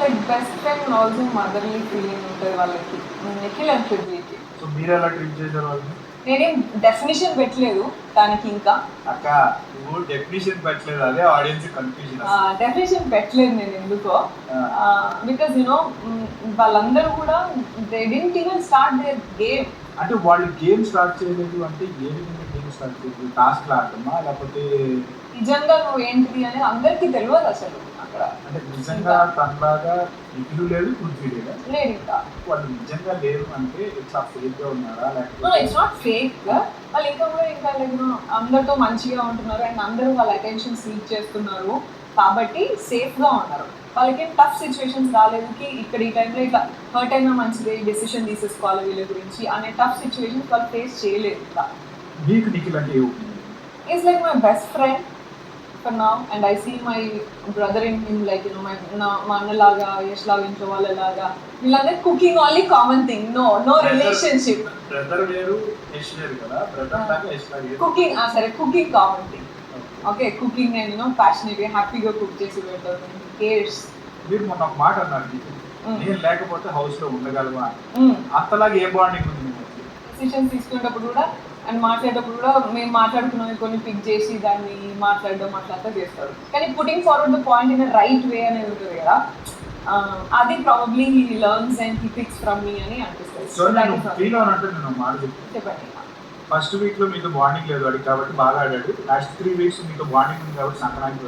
Like best friend also motherly feeling ఉంటుంది వాళ్ళకి. Nikhil and so మీరు ఎలా ట్రీట్ చేశారు వాళ్ళని? నేనేం డెఫినేషన్ పెట్టలేదు దానికి ఇంకా. అక్క నువ్వు డెఫినేషన్ పెట్టలేదు అదే ఆడియన్స్ కన్ఫ్యూజన్ డెఫినేషన్ పెట్టలేదు నేను ఎందుకో. బికాస్ యునో వాళ్ళందరూ కూడా they didn't even start their game అంటే వాళ్ళు గేమ్ స్టార్ట్ చేయలేదు అంటే ఏ విధంగా గేమ్ స్టార్ట్ చేయలేదు? టాస్క్ ఆడటమా? లేకపోతే నిజంగా నువ్వు ఏంటిది అనేది అందరికీ తెలియదు అసలు. అంటే నిజంగా తనలాగా నిఖిలు లేదు పృథ్వీ లేదా? లేదు ఇంకా. వాళ్ళు నిజంగా లేరు అంటే ఇట్లా ఫేక్గా ఉన్నారా లేకపోతే ఇట్స్ నాట్ ఫేక్ వాళ్ళు ఇంకా కూడా ఇంకా లైక్ అందరితో మంచిగా ఉంటున్నారు అండ్ అందరూ వాళ్ళ అటెన్షన్ సీక్ చేస్తున్నారు. కాబట్టి సేఫ్గా ఉన్నారు. వాళ్ళకి టఫ్ సిచ్యువేషన్స్ రాలేదు కి ఇక్కడ ఈ టైంలో ఇట్లా హర్ట్ అయినా మంచిదే డెసిషన్ తీసేసుకోవాలి వీళ్ళ గురించి అనే టఫ్ సిచ్యువేషన్స్ వాళ్ళు ఫేస్ చేయలేదు ఇంకా. మీకు ఏ is like my best friend for now and I see my brother in him like you know my నా మా అన్నలాగా యష్ లాగా ఇంట్లో వాళ్ళలాగా వీళ్ళందరూ cooking only common thing no no relationship. Cooking సరే cooking common thing okay cooking and you know passionate హ్యాపీగా cook చేసి పెడతారు కేర్స్ మీరు మొన్న ఒక మాట అన్నారు నిఖిల్. Mm. నేను లేకపోతే హౌస్లో ఉండగలవా అని. అంతలాగా ఏ బాండింగ్ ఉంది? డెసిషన్స్ తీసుకునేటప్పుడు కూడా అండ్ మాట్లాడేటప్పుడు కూడా మేము మాట్లాడుకున్నవి కొన్ని పిక్ చేసి దాన్ని మాట్లాడడం అట్లా చేస్తారు. కానీ putting forward the point in right way అనేది ఉంటుంది కదా. అది probably he learns and he picks from me అని అనిపిస్తుంది. చెప్పండి. ఫస్ట్ వీక్లో మీతో బాండింగ్ లేదు వాడికి కాబట్టి బాగా ఆడాడు. లాస్ట్ త్రీ వీక్స్ మీతో బాండింగ్ ఉంది కాబట్టి సంక్రాంతి